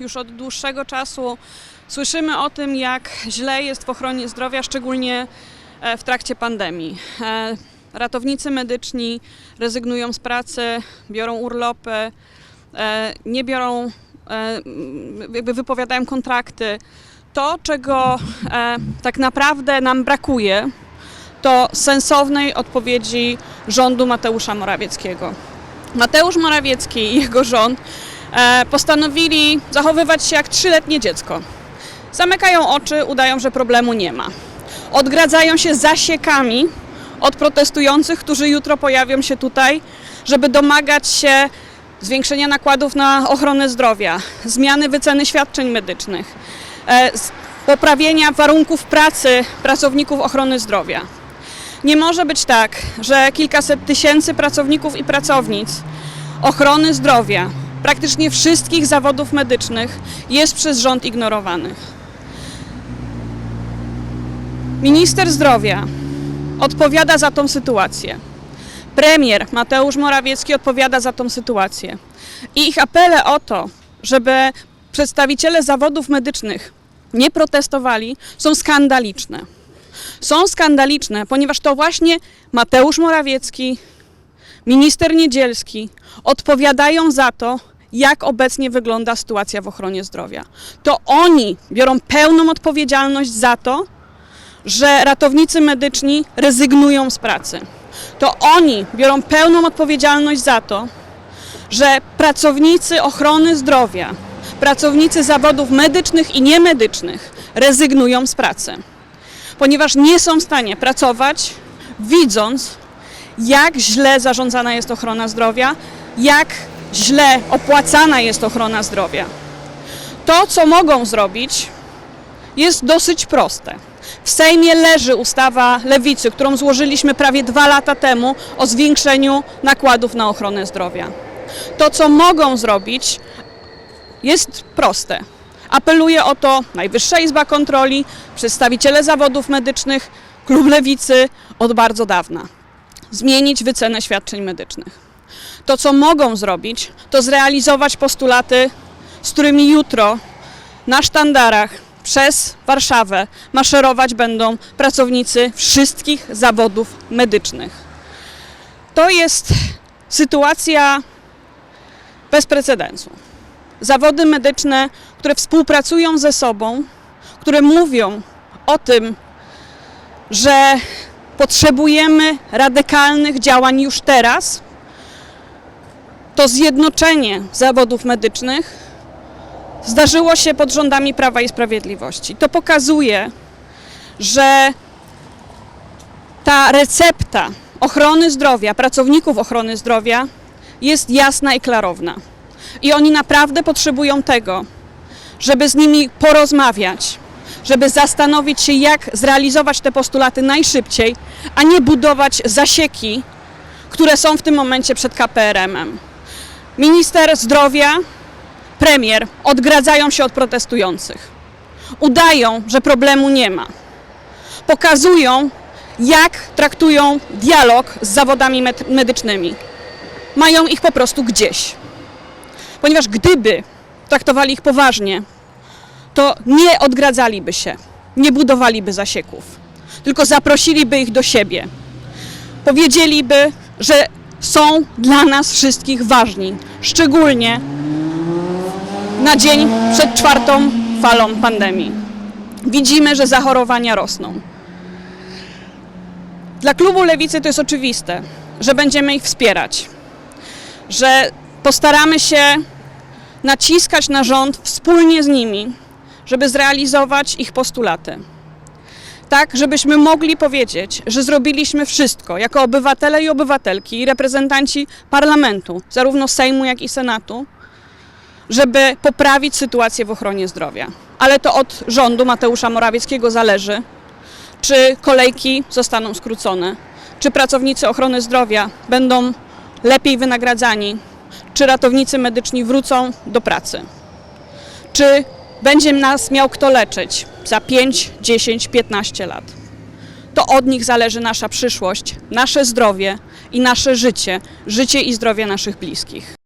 Już od dłuższego czasu słyszymy o tym, jak źle jest w ochronie zdrowia, szczególnie e, w trakcie pandemii. E, Ratownicy medyczni rezygnują z pracy, biorą urlopy, e, nie biorą, jakby wypowiadają kontrakty. To, czego tak naprawdę nam brakuje, to sensownej odpowiedzi rządu Mateusza Morawieckiego. Mateusz Morawiecki i jego rząd postanowili zachowywać się jak trzyletnie dziecko. Zamykają oczy, udają, że problemu nie ma. Odgradzają się zasiekami od protestujących, którzy jutro pojawią się tutaj, żeby domagać się zwiększenia nakładów na ochronę zdrowia, zmiany wyceny świadczeń medycznych, e, poprawienia warunków pracy pracowników ochrony zdrowia. Nie może być tak, że kilkaset tysięcy pracowników i pracownic ochrony zdrowia, praktycznie wszystkich zawodów medycznych jest przez rząd ignorowany. Minister zdrowia odpowiada za tą sytuację. Premier Mateusz Morawiecki odpowiada za tą sytuację. I ich apele o to, żeby przedstawiciele zawodów medycznych nie protestowali, są skandaliczne. Są skandaliczne, ponieważ to właśnie Mateusz Morawiecki, minister Niedzielski odpowiadają za to, jak obecnie wygląda sytuacja w ochronie zdrowia. To oni biorą pełną odpowiedzialność za to, że ratownicy medyczni rezygnują z pracy. To oni biorą pełną odpowiedzialność za to, że pracownicy ochrony zdrowia, pracownicy zawodów medycznych i niemedycznych rezygnują z pracy, ponieważ nie są w stanie pracować, widząc, jak źle zarządzana jest ochrona zdrowia, jak źle opłacana jest ochrona zdrowia. To, co mogą zrobić, jest dosyć proste. W Sejmie leży ustawa lewicy, którą złożyliśmy prawie dwa lata temu o zwiększeniu nakładów na ochronę zdrowia. To, co mogą zrobić, jest proste. Apeluje o to Najwyższa Izba Kontroli, przedstawiciele zawodów medycznych, klub lewicy od bardzo dawna. Zmienić wycenę świadczeń medycznych. To, co mogą zrobić, to zrealizować postulaty, z którymi jutro na sztandarach przez Warszawę maszerować będą pracownicy wszystkich zawodów medycznych. To jest sytuacja bez precedensu. Zawody medyczne, które współpracują ze sobą, które mówią o tym, że potrzebujemy radykalnych działań już teraz, to zjednoczenie zawodów medycznych zdarzyło się pod rządami Prawa i Sprawiedliwości. To pokazuje, że ta recepta ochrony zdrowia, pracowników ochrony zdrowia jest jasna i klarowna. I oni naprawdę potrzebują tego, żeby z nimi porozmawiać, żeby zastanowić się, jak zrealizować te postulaty najszybciej, a nie budować zasieki, które są w tym momencie przed KPRM-em. Minister zdrowia premier odgradzają się od protestujących. Udają, że problemu nie ma. Pokazują, jak traktują dialog z zawodami med- medycznymi. Mają ich po prostu gdzieś. Ponieważ gdyby traktowali ich poważnie, to nie odgradzaliby się, nie budowaliby zasieków, tylko zaprosiliby ich do siebie. Powiedzieliby, że są dla nas wszystkich ważni, szczególnie na dzień przed czwartą falą pandemii. Widzimy, że zachorowania rosną. Dla klubu lewicy to jest oczywiste, że będziemy ich wspierać, że postaramy się naciskać na rząd wspólnie z nimi, żeby zrealizować ich postulaty. Tak, żebyśmy mogli powiedzieć, że zrobiliśmy wszystko jako obywatele i obywatelki i reprezentanci parlamentu, zarówno Sejmu, jak i Senatu, żeby poprawić sytuację w ochronie zdrowia. Ale to od rządu Mateusza Morawieckiego zależy, czy kolejki zostaną skrócone, czy pracownicy ochrony zdrowia będą lepiej wynagradzani, czy ratownicy medyczni wrócą do pracy, czy będzie nas miał kto leczyć za 5, 10, 15 lat. To od nich zależy nasza przyszłość, nasze zdrowie i nasze życie, życie i zdrowie naszych bliskich.